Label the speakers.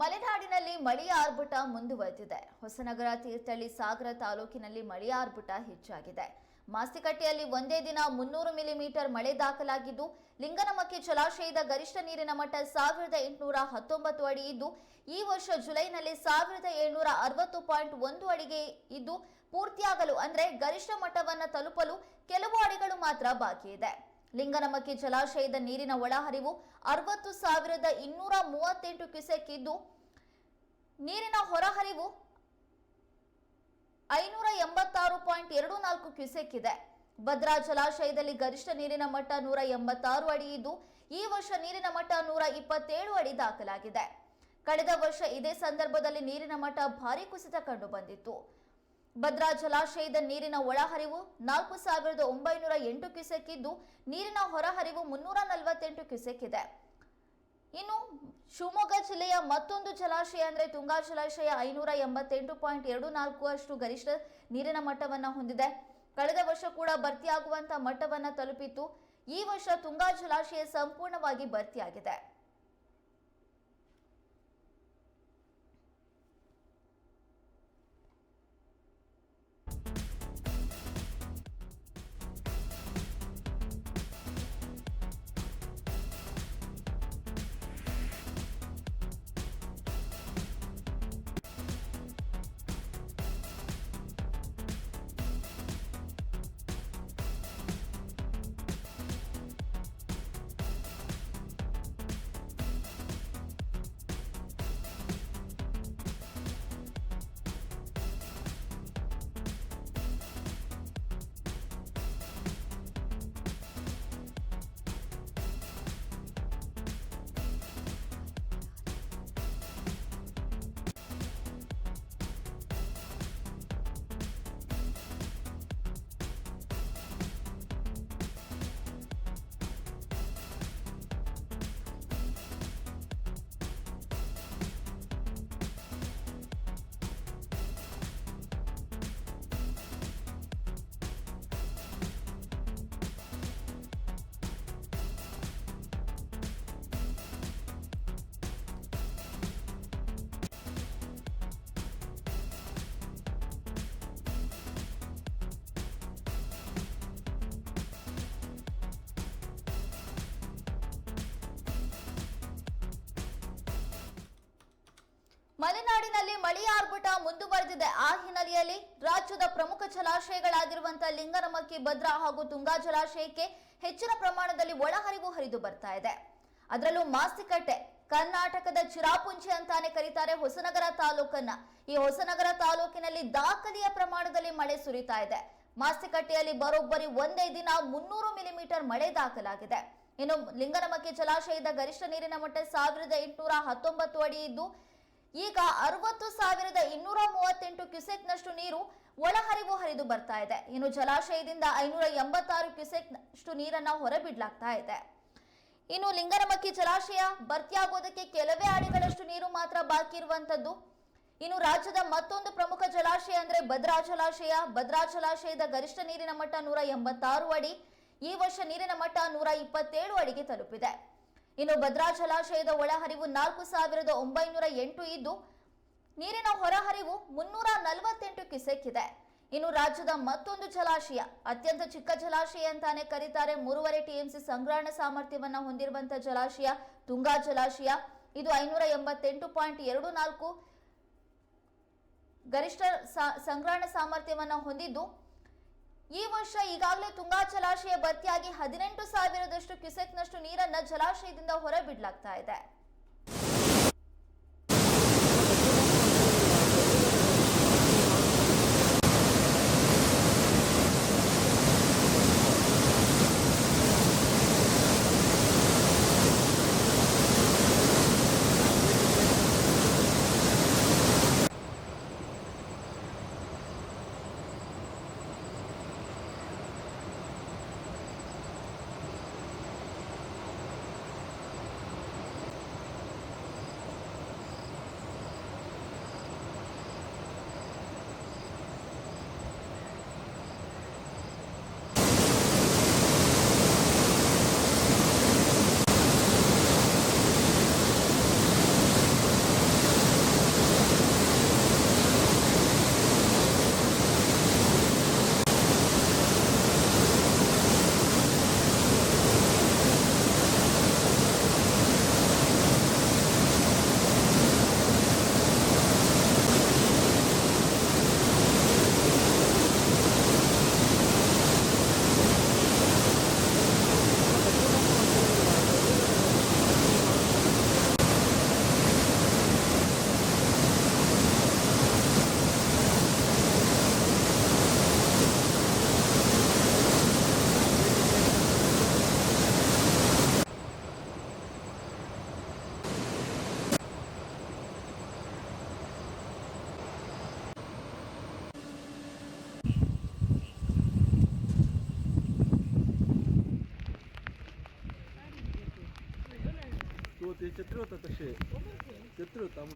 Speaker 1: ಮಲೆನಾಡಿನಲ್ಲಿ ಮಳೆಯ ಆರ್ಭಟ ಮುಂದುವರೆದಿದೆ. ಹೊಸನಗರ ತೀರ್ಥಹಳ್ಳಿ ಸಾಗರ ತಾಲೂಕಿನಲ್ಲಿ ಮಳೆಯ ಆರ್ಭಟ ಹೆಚ್ಚಾಗಿದೆ. ಮಾಸ್ತಿಕಟ್ಟೆಯಲ್ಲಿ ಒಂದೇ ದಿನ ಮುನ್ನೂರು ಮಿಲಿಮೀಟರ್ ಮಳೆ ದಾಖಲಾಗಿದ್ದು, ಲಿಂಗನಮಕ್ಕಿ ಜಲಾಶಯದ ಗರಿಷ್ಠ ನೀರಿನ ಮಟ್ಟ ಸಾವಿರದ ಎಂಟುನೂರ ಹತ್ತೊಂಬತ್ತು ಅಡಿ ಇದ್ದು, ಈ ವರ್ಷ ಜುಲೈನಲ್ಲಿ ಸಾವಿರದ ಏಳ್ನೂರ ಅರವತ್ತು ಪಾಯಿಂಟ್ ಒಂದು ಅಡಿಗೆ ಇದ್ದು, ಪೂರ್ತಿಯಾಗಲು ಅಂದ್ರೆ ಗರಿಷ್ಠ ಮಟ್ಟವನ್ನು ತಲುಪಲು ಕೆಲವು ಅಡಿಗಳು ಮಾತ್ರ ಬಾಕಿ ಇದೆ. ಲಿಂಗನಮಕ್ಕಿ ಜಲಾಶಯದ ನೀರಿನ ಒಳಹರಿವು ಅರವತ್ತು ಸಾವಿರದ ಇನ್ನೂರ ಮೂವತ್ತೆಂಟು ಕ್ಯುಸೆಕ್ ಇದ್ದು, ನೀರಿನ ಹೊರಹರಿವು ಐನೂರ ಎಂಬತ್ತಾರು ಪಾಯಿಂಟ್ ಎರಡು ನಾಲ್ಕು ಕ್ಯುಸೆಕ್ ಇದೆ. ಭದ್ರಾ ಜಲಾಶಯದಲ್ಲಿ ಗರಿಷ್ಠ ನೀರಿನ ಮಟ್ಟ ನೂರ ಎಂಬತ್ತಾರು ಅಡಿ ಇದ್ದು, ಈ ವರ್ಷ ನೀರಿನ ಮಟ್ಟ ನೂರ ಇಪ್ಪತ್ತೇಳು ಅಡಿ ದಾಖಲಾಗಿದೆ. ಕಳೆದ ವರ್ಷ ಇದೇ ಸಂದರ್ಭದಲ್ಲಿ ನೀರಿನ ಮಟ್ಟ ಭಾರಿ ಕುಸಿತ ಕಂಡು ಬಂದಿತ್ತು ಭದ್ರಾ ಜಲಾಶಯದ ನೀರಿನ ಒಳಹರಿವು ನಾಲ್ಕು ಸಾವಿರದ ಒಂಬೈನೂರ ಎಂಟು ಕ್ಯೂಸೆಕ್ ಇದ್ದು ನೀರಿನ ಹೊರಹರಿವು ಮುನ್ನೂರ ನಲವತ್ತೆಂಟು ಕ್ಯೂಸೆಕ್ ಇದೆ ಇನ್ನು ಶಿವಮೊಗ್ಗ ಜಿಲ್ಲೆಯ ಮತ್ತೊಂದು ಜಲಾಶಯ ಅಂದ್ರೆ ತುಂಗಾ ಜಲಾಶಯ ಐನೂರ ಎಂಬತ್ತೆಂಟು ಪಾಯಿಂಟ್ ಎರಡು ನಾಲ್ಕು ಅಷ್ಟು ಗರಿಷ್ಠ ನೀರಿನ ಮಟ್ಟವನ್ನ ಹೊಂದಿದೆ. ಕಳೆದ ವರ್ಷ ಕೂಡ ಭರ್ತಿಯಾಗುವಂಥ ಮಟ್ಟವನ್ನ ತಲುಪಿತ್ತು. ಈ ವರ್ಷ ತುಂಗಾ ಜಲಾಶಯ ಸಂಪೂರ್ಣವಾಗಿ ಭರ್ತಿಯಾಗಿದೆ. ಮಲೆನಾಡಿನಲ್ಲಿ ಮಳೆಯ ಆರ್ಭಟ ಮುಂದುವರೆದಿದೆ. ಆ ಹಿನ್ನೆಲೆಯಲ್ಲಿ ರಾಜ್ಯದ ಪ್ರಮುಖ ಜಲಾಶಯಗಳಾಗಿರುವಂತಹ ಲಿಂಗನಮಕ್ಕಿ, ಭದ್ರಾ ಹಾಗೂ ತುಂಗಾ ಜಲಾಶಯಕ್ಕೆ ಹೆಚ್ಚಿನ ಪ್ರಮಾಣದಲ್ಲಿ ಒಳಹರಿವು ಹರಿದು ಬರ್ತಾ ಇದೆ. ಅದರಲ್ಲೂ ಮಾಸ್ತಿಕಟ್ಟೆ, ಕರ್ನಾಟಕದ ಚಿರಾಪುಂಜಿ ಅಂತಾನೆ ಕರೀತಾರೆ ಹೊಸನಗರ ತಾಲೂಕನ್ನ. ಈ ಹೊಸನಗರ ತಾಲೂಕಿನಲ್ಲಿ ದಾಖಲೆಯ ಪ್ರಮಾಣದಲ್ಲಿ ಮಳೆ ಸುರಿತಾ ಇದೆ. ಮಾಸ್ತಿಕಟ್ಟೆಯಲ್ಲಿ ಬರೋಬ್ಬರಿ ಒಂದೇ ದಿನ ಮುನ್ನೂರು ಮಿಲಿಮೀಟರ್ ಮಳೆ ದಾಖಲಾಗಿದೆ. ಇನ್ನು ಲಿಂಗನಮಕ್ಕಿ ಜಲಾಶಯದ ಗರಿಷ್ಠ ನೀರಿನ ಮಟ್ಟ ಸಾವಿರದ ಎಂಟುನೂರ ಹತ್ತೊಂಬತ್ತು ಅಡಿ ಇದ್ದು ಈಗ ಅರವತ್ತು ಸಾವಿರದ ಇನ್ನೂರ ಮೂವತ್ತೆಂಟು ಕ್ಯುಸೆಕ್ನಷ್ಟು ನೀರು ಒಳಹರಿವು ಹರಿದು ಬರ್ತಾ ಇದೆ. ಇನ್ನು ಜಲಾಶಯದಿಂದ ಐನೂರ ಎಂಬತ್ತಾರು ಕ್ಯುಸೆಕ್ನಷ್ಟು ನೀರನ್ನ ಹೊರಬಿಡ್ಲಾಗ್ತಾ ಇದೆ. ಇನ್ನು ಲಿಂಗನಮಕ್ಕಿ ಜಲಾಶಯ ಭರ್ತಿಯಾಗೋದಕ್ಕೆ ಕೆಲವೇ ಅಡಿಗಳಷ್ಟು ನೀರು ಮಾತ್ರ ಬಾಕಿ ಇರುವಂತದ್ದು ಇನ್ನು ರಾಜ್ಯದ ಮತ್ತೊಂದು ಪ್ರಮುಖ ಜಲಾಶಯ ಅಂದ್ರೆ ಭದ್ರಾ ಜಲಾಶಯ. ಭದ್ರಾ ಜಲಾಶಯದ ಗರಿಷ್ಠ ನೀರಿನ ಮಟ್ಟ ನೂರ ಎಂಬತ್ತಾರು ಅಡಿ. ಈ ವರ್ಷ ನೀರಿನ ಮಟ್ಟ ನೂರ ಇಪ್ಪತ್ತೇಳು ಅಡಿಗೆ ತಲುಪಿದೆ. ಇನ್ನು ಭದ್ರಾ ಜಲಾಶಯದ ಒಳಹರಿವು ನಾಲ್ಕು ಸಾವಿರದ ಒಂಬೈನೂರ ಎಂಟು ಇದ್ದು, ನೀರಿನ ಹೊರಹರಿವು ಮುನ್ನೂರ ನಲವತ್ತೆಂಟು ಕ್ಯೂಸೆಕ್ ಇದೆ ಇನ್ನು ರಾಜ್ಯದ ಮತ್ತೊಂದು ಜಲಾಶಯ, ಅತ್ಯಂತ ಚಿಕ್ಕ ಜಲಾಶಯ ಅಂತಾನೆ ಕರೀತಾರೆ. ಮೂರುವರೆ ಟಿಎಂಸಿ ಸಂಗ್ರಹಣ ಸಾಮರ್ಥ್ಯವನ್ನು ಹೊಂದಿರುವಂತಹ ಜಲಾಶಯ, ತುಂಗಾ ಜಲಾಶಯ, ಇದು ಐನೂರ ಎಂಬತ್ತೆಂಟು ಪಾಯಿಂಟ್ ಎರಡು ನಾಲ್ಕು ಗರಿಷ್ಠ ಸಂಗ್ರಹಣ ಸಾಮರ್ಥ್ಯವನ್ನು ಹೊಂದಿದ್ದು ಈ ವರ್ಷ ಈಗಾಗಲೇ ತುಂಗಾ ಜಲಾಶಯ ಭರ್ತಿಯಾಗಿ ಹದಿನೆಂಟು ಸಾವಿರದಷ್ಟು ಕ್ಯುಸೆಕ್ನಷ್ಟು ನೀರನ್ನ ಜಲಾಶಯದಿಂದ ಹೊರಬಿಡ್ಲಾಗ್ತಾ ಇದೆ.
Speaker 2: Чотирьох это ще. Там.